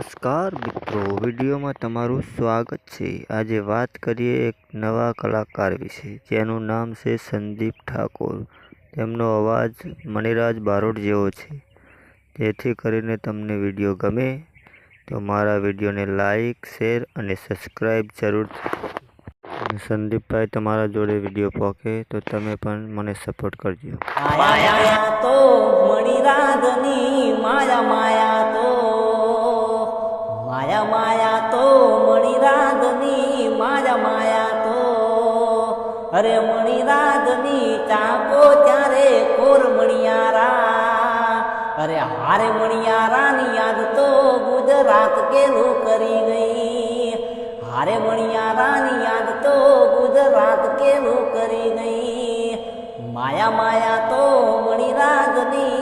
નમસ્કાર મિત્રો, વિડીયોમાં તમારું સ્વાગત છે. આજે વાત કરીએ એક નવા કલાકાર વિશે, જેનું નામ છે સંદીપ ઠાકોર. તેમનો અવાજ મણિરાજ બારોટ જેવો છે. જેથી કરીને તમને વીડિયો ગમે, તો મારા વિડીયોને લાઈક, શેર અને સબસ્ક્રાઈબ જરૂર સંદીપભાઈ, તમારા જોડે વીડિયો પહોંચે તો તમે પણ મને સપોર્ટ કરજો. અરે મણિરાગની ચાકો ત્યારે કોર મણિયારા. અરે હારે મણિયારાની યાદ તો ગુજરાત કેલું કરી ગઈ. હારે મણિયારાની યાદ તો ગુજરાત કેલું કરી ગઈ. માયા માયા તો મણિરાગની